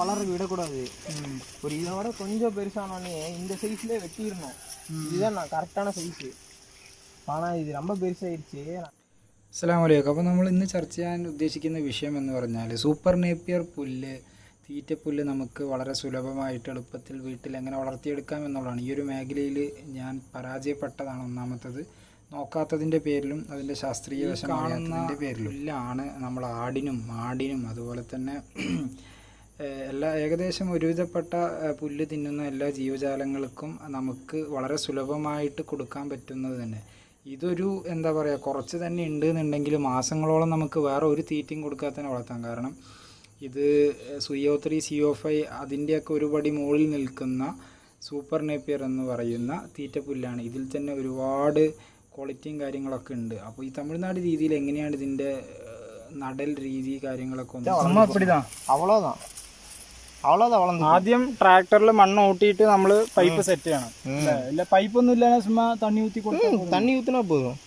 வளர்றதுக்கு விடக்கூடாது ஒரு இதோட கொஞ்சம் பெருசானோடனே இந்த சைஸ்ல வெட்டிடணும் இதுதான் நான் கரெக்டான சைஸ் ஆனா இது ரொம்ப பெருசாயிருச்சு അസ്സാം വലൈക്കും അപ്പോൾ നമ്മൾ ഇന്ന് ചർച്ച ചെയ്യാൻ ഉദ്ദേശിക്കുന്ന വിഷയം എന്ന് പറഞ്ഞാൽ സൂപ്പർ നേപ്പിയർ പുല്ല് തീറ്റപ്പുല്ല് നമുക്ക് വളരെ സുലഭമായിട്ട് എളുപ്പത്തിൽ വീട്ടിൽ എങ്ങനെ വളർത്തിയെടുക്കാം എന്നുള്ളതാണ് ഈ ഒരു മേഖലയിൽ ഞാൻ പരാജയപ്പെട്ടതാണ് ഒന്നാമത്തത് നോക്കാത്തതിൻ്റെ പേരിലും അതിൻ്റെ ശാസ്ത്രീയ വശമാണതിൻ്റെ പേരിലും പുല്ലാണ് നമ്മൾ ആടിനും മാടിനും അതുപോലെ തന്നെ ഏഹ് എല്ലാ ഏകദേശം ഒരുവിധപ്പെട്ട പുല്ല് തിന്നുന്ന എല്ലാ ജീവജാലങ്ങൾക്കും നമുക്ക് വളരെ സുലഭമായിട്ട് കൊടുക്കാൻ പറ്റുന്നത് തന്നെ. ഇതൊരു എന്താ പറയുക കുറച്ച് തന്നെ ഉണ്ട് എന്നുണ്ടെങ്കിൽ മാസങ്ങളോളം നമുക്ക് വേറെ ഒരു തീറ്റയും കൊടുക്കാതെ തന്നെ വളർത്താം. കാരണം ഇത് സുയോ ത്രീ സിഒ ഫൈ അതിന്റെയൊക്കെ ഒരുപടി മുകളിൽ നിൽക്കുന്ന സൂപ്പർ നേപ്പിയർ എന്ന് പറയുന്ന തീറ്റപ്പുല്ലാണ് ഇതിൽ തന്നെ ഒരുപാട് ക്വാളിറ്റിയും കാര്യങ്ങളൊക്കെ ഉണ്ട്. അപ്പോൾ ഈ തമിഴ്നാട് രീതിയിൽ എങ്ങനെയാണ് ഇതിന്റെ നടൽ രീതി കാര്യങ്ങളൊക്കെ ഒന്ന് അവളോതാണ് அப்படிதான் அவ்வளோதான் அவ்வளோதான் வளர்ந்து ആദ്യം ട്രാക്ടറിൽ മണ്ണ് ഊട്ടിയിട്ട് നമ്മൾ പൈപ്പ് സെറ്റ് ചെയ്യണം അല്ലേ? ഇല്ല പൈപ്പ് ഒന്നും ഇല്ലാതെ ചുമ്മാ തണ്ണി ഊത്തി കൊടുത്താൽ தண்ணி ஊத்துனா போதும்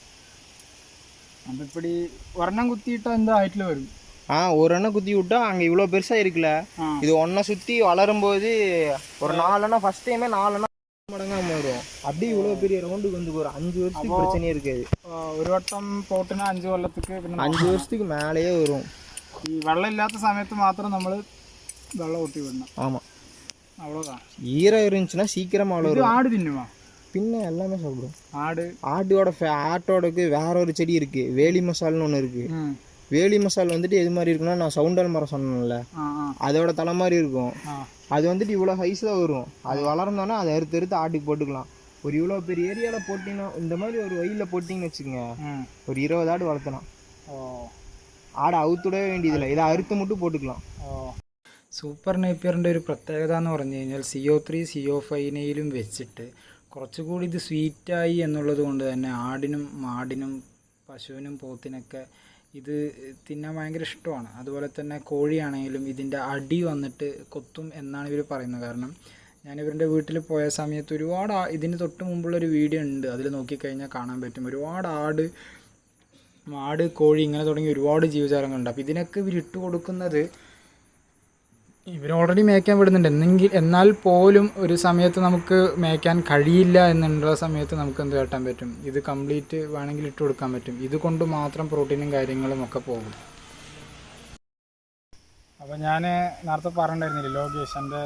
അപ്പൊ ഇപ്പടി ഒരെണ്ണം കുത്തിയിട്ടാ എന്താ ഹൈറ്റിൽ വരും ஆ ஒரு எண்ணெய் குத்தி விட்டா அங்க இவ்வளவு பெருசா இருக்குல்ல ஆ. இது ஒன்ன சுத்தி வளரும் போது ஒரு நாலெண்ணா ஃபர்ஸ்ட் டைமே நாலெண்ணா மடங்காம வரும் அப்படியே இவ்வளவு பெரிய ரவுண்டுக்கு வந்து ஒரு அஞ்சு வருஷத்துக்கு பிரச்சனையே இருக்காது ആ, ഒരു വട്ടം പോട്ടിന് അഞ്ച് കൊല്ലത്തേക്ക് പിന്നെ அஞ்சு வருஷத்துக்கு மேலேயே வரும் ഈ വെള്ളം ഇല്ലാത്ത സമയത്ത് മാത്രം നമ്മൾ வெள்ளை ஊற்றி விடணும் ஆமாம் அவ்வளோதான் ஈரம் இருந்துச்சுன்னா சீக்கிரமாக அவ்வளோ ஆடு தின்னுமா பின்ன எல்லாமே சாப்பிடும் ஆடு ஆட்டோட ஆட்டோடக்கு வேற ஒரு செடி இருக்கு வேலி மசால்னு ஒன்று இருக்கு வேலி மசால் வந்துட்டு எது மாதிரி இருக்குன்னா நான் சவுண்டல் மரம் சொன்னேன்ல அதோட தலை மாதிரி இருக்கும் அது வந்துட்டு இவ்வளோ ஹைஸில் வரும் அது வளர்ந்தோன்னா அதை அறுத்து அறுத்து ஆட்டுக்கு போட்டுக்கலாம் ஒரு இவ்வளோ பெரிய ஏரியாவில் போட்டிங்கன்னா இந்த மாதிரி ஒரு வயலில் போட்டிங்கன்னு வச்சுக்கோங்க ஒரு இருபது ஆடு வளர்த்தலாம் ஆடை அவுத்துடவே வேண்டியதில்லை இதை அறுத்து மட்டும் போட்டுக்கலாம் സൂപ്പർ നേപ്പിയറിന്റെ ഒരു പ്രത്യേകത എന്ന് പറഞ്ഞു കഴിഞ്ഞാൽ C O three C O ഫൈനയിലും വെച്ചിട്ട് കുറച്ചുകൂടി ഇത് സ്വീറ്റായി എന്നുള്ളത് കൊണ്ട് തന്നെ ആടിനും മാടിനും പശുവിനും പോത്തിനൊക്കെ ഇത് തിന്നാൻ ഭയങ്കര ഇഷ്ടമാണ്. അതുപോലെ തന്നെ കോഴിയാണെങ്കിലും ഇതിന്റെ അടി വന്നിട്ട് കൊത്തും എന്നാണ് ഇവർ പറയുന്നത്. കാരണം ഞാൻ ഇവരുടെ വീട്ടിൽ പോയ സമയത്ത് ഒരുപാട് ഇതിന് തൊട്ട് മുമ്പുള്ള ഒരു വീഡിയോ ഉണ്ട്. അതിൽ നോക്കിക്കഴിഞ്ഞാൽ കാണാൻ പറ്റും. ഒരുപാട് ആട് മാട് കോഴി ഇങ്ങനെ തുടങ്ങി ഒരുപാട് ജീവജാലങ്ങളുണ്ട്. അപ്പോൾ ഇതിനൊക്കെ ഇവർ ഇട്ട് കൊടുക്കുന്നത് ഇവർ ഓൾറെഡി മേയ്ക്കാൻ വിടുന്നുണ്ട്. എന്നെങ്കിൽ എന്നാൽ പോലും ഒരു സമയത്ത് നമുക്ക് മേയ്ക്കാൻ കഴിയില്ല എന്നുള്ള സമയത്ത് നമുക്ക് എന്ത് കാട്ടാൻ പറ്റും? ഇത് കംപ്ലീറ്റ് വേണമെങ്കിൽ ഇട്ട് കൊടുക്കാൻ പറ്റും. ഇതുകൊണ്ട് മാത്രം പ്രോട്ടീനും കാര്യങ്ങളും ഒക്കെ പോകും. അപ്പോൾ ഞാൻ നേരത്തെ പറഞ്ഞിട്ടുണ്ടായിരുന്നില്ല ലോകേഷ് എന്റെ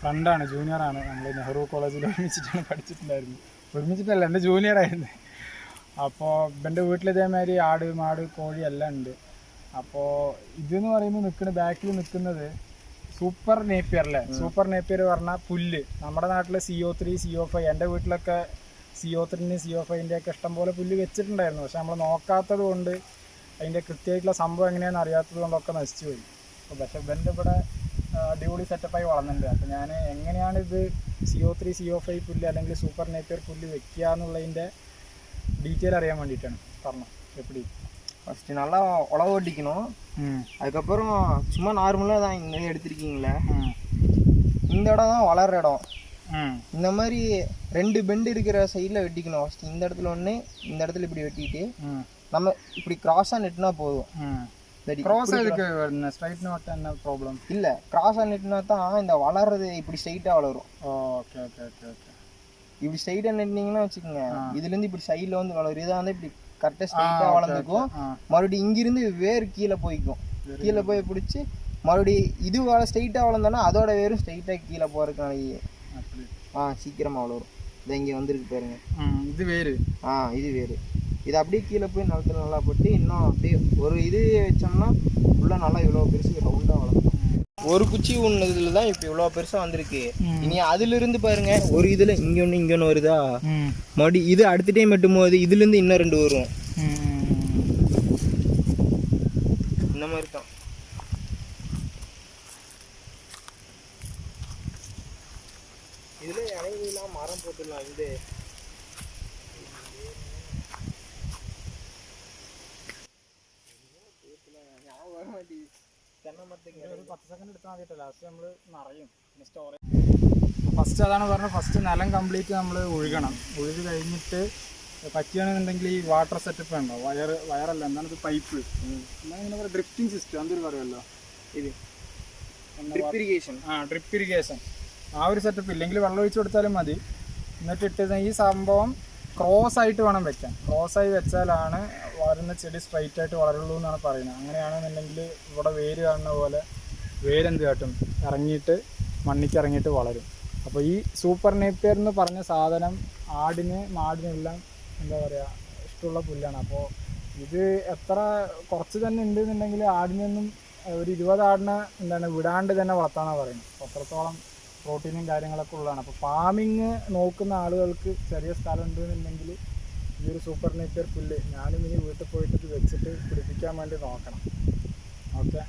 ഫ്രണ്ടാണ് ജൂനിയറാണ് നമ്മൾ നെഹ്റു കോളേജിൽ ഒരുമിച്ചിട്ടാണ് പഠിച്ചിട്ടുണ്ടായിരുന്നത്. ഒരുമിച്ചിട്ടല്ല എന്റെ ജൂനിയറായിരുന്നു അപ്പോൾ എന്റെ വീട്ടിൽ ഇതേമാതിരി ആട് മാട് കോഴി എല്ലാം ഉണ്ട്. അപ്പോൾ ഇതെന്ന് പറയുമ്പോൾ നിൽക്കുന്ന ബാക്കിൽ നിൽക്കുന്നത് സൂപ്പർ നേപ്പിയർ അല്ലേ? സൂപ്പർ നേപ്പിയർ പറഞ്ഞാൽ പുല്ല്. നമ്മുടെ നാട്ടിൽ C O three C O five എന്റെ വീട്ടിലൊക്കെ സി ഒ ത്രീന്റെ സി ഒ ഫൈവിന്റെ ഒക്കെ ഇഷ്ടംപോലെ പുല്ല് വെച്ചിട്ടുണ്ടായിരുന്നു. പക്ഷെ നമ്മൾ നോക്കാത്തത് കൊണ്ട് അതിന്റെ കൃത്യമായിട്ടുള്ള സംഭവം എങ്ങനെയാണെന്ന് അറിയാത്തത് കൊണ്ടൊക്കെ നശിച്ചു പോയി. അപ്പോൾ പക്ഷെ ഇവന്റെ ഇവിടെ അടിപൊളി സെറ്റപ്പായി വളർന്നിട്ടുണ്ട്. അപ്പോൾ ഞാൻ എങ്ങനെയാണ് ഇത് C O three C O five പുല്ല് അല്ലെങ്കിൽ സൂപ്പർ നേപ്പിയർ പുല്ല് വെക്കുക എന്നുള്ളതിന്റെ ഡീറ്റെയിൽ അറിയാൻ വേണ്ടിയിട്ടാണ്. പറഞ്ഞു എപ്പിടി? ஃபஸ்ட்டு நல்லா உழவு ஓட்டிக்கணும் அதுக்கப்புறம் சும்மா நார்மலாக தான் இந்த எடுத்துருக்கீங்களே? இந்த இடம் தான் வளர்ற இடம். இந்த மாதிரி ரெண்டு பெண்டு இருக்கிற சைடில் வெட்டிக்கணும். ஃபஸ்ட்டு இந்த இடத்துல ஒன்று இந்த இடத்துல இப்படி வெட்டிட்டு நம்ம இப்படி கிராஸாக நெட்டினா போதும். கிராஸாக இதுக்கு ஸ்ட்ரைட் நோட் என்ன ப்ராப்ளம் இல்லை கிராஸாக நெட்டினா தான் இந்த வளர்றது இப்படி ஸ்ட்ரைட்டாக வளரும். ஓகே ஓகே ஓகே ஓகே இப்படி ஸ்ட்ரைட்டாக நெட்டினீங்கன்னா வச்சுக்கோங்க இதுலேருந்து இப்படி சைடில் வந்து வளரும். இதாக இப்படி கரெக்டாக ஸ்ட்ரைட்டாக வளர்ந்துக்கும். மறுபடியும் இங்கிருந்து வேர் கீழே போய்க்கும். கீழே போய் பிடிச்சி மறுபடி இது வேலை ஸ்ட்ரைட்டாக வளர்ந்தோன்னா அதோட வேரும் ஸ்ட்ரைட்டாக கீழே போகிறதுக்கான ஆ சீக்கிரமாக வளரும். இதை இங்கே வந்துருக்கு பாருங்க. இது வேறு. ஆ இது வேறு. இது அப்படியே கீழே போய் நிலத்துல நல்லா போட்டு இன்னும் அப்படியே ஒரு இது வச்சோம்னா ஃபுல்லாக நல்லா இவ்வளோ பெருசு ரவுண்டாக வளரும் ஒரு குச்சி ஒன்றுல தான் இப்போ இவ்வளோ பெருசாக வந்திருக்கு. இனி அதிலிருந்து பாருங்க ஒரு இதில் இங்கே ஒன்று இங்கே ஒன்று வருதா? மறுபடியும் இது அடுத்த டைம் வெட்டும் போது இதுலேருந்து இன்னும் ரெண்டு வரும். இந்த மாதிரி தான் இதில் இலைகளாம் மரம் போட்டுடலாம் இந்த ഫസ്റ്റ് അതാണ് പറഞ്ഞത്. ഫസ്റ്റ് നിലം കംപ്ലീറ്റ് നമ്മൾ ഒഴുകണം. ഒഴുകി കഴിഞ്ഞിട്ട് പറ്റുകയാണെന്നുണ്ടെങ്കിൽ ഈ വാട്ടർ സെറ്റപ്പ് ഉണ്ടോ വയർ വയറല്ല. എന്താണ് ഇത്? പൈപ്പ് ഇങ്ങനെ പറയുക ഡ്രിഫ്റ്റിംഗ് സിസ്റ്റം എന്തൊരു പറയുമല്ലോ ഇത്. ഡ്രിപ്പ് ഇറിഗേഷൻ ആ ഡ്രിപ്പ് ഇറിഗേഷൻ ആ ഒരു സെറ്റപ്പ് ഇല്ലെങ്കിൽ വെള്ളം ഒഴിച്ചു കൊടുത്താലും മതി. എന്നിട്ട് ഇട്ട് ഈ സംഭവം ക്രോസ് ആയിട്ട് വേണം വെക്കാൻ. ക്രോസ് ആയി വെച്ചാലാണ് വളരുന്ന ചെടി സ്ട്രൈറ്റ് ആയിട്ട് വളരുള്ളൂ എന്നാണ് പറയുന്നത്. അങ്ങനെയാണെന്നുണ്ടെങ്കിൽ ഇവിടെ വേര് കാണുന്ന പോലെ വേരെന്ത് കാട്ടും? ഇറങ്ങിയിട്ട് മണ്ണിക്ക് ഇറങ്ങിയിട്ട് വളരും. അപ്പോൾ ഈ സൂപ്പർ നേപ്പിയർ എന്ന് പറഞ്ഞ സാധനം ആടിന് മാടിനെല്ലാം എന്താ പറയുക ഇഷ്ടമുള്ള പുല്ലാണ്. അപ്പോൾ ഇത് എത്ര കുറച്ച് തന്നെ ഉണ്ട് എന്നുണ്ടെങ്കിൽ ആടിനൊന്നും ഒരു ഇരുപത് ആടിനെ എന്താണ് വിടാണ്ട് തന്നെ വളർത്താനാണ് പറയുന്നത്. അത്രത്തോളം പ്രോട്ടീനും കാര്യങ്ങളൊക്കെ ഉള്ളതാണ്. അപ്പോൾ ഫാമിങ് നോക്കുന്ന ആളുകൾക്ക് ചെറിയ സ്ഥലം ഉണ്ട് എന്നുണ്ടെങ്കിൽ ഈ ഒരു സൂപ്പർ നേച്ചർ പുല്ല് ഞാനും ഇനി വീട്ടിൽ പോയിട്ട് വെച്ചിട്ട് പിടിപ്പിക്കാൻ വേണ്ടി നോക്കണം. ഓക്കെ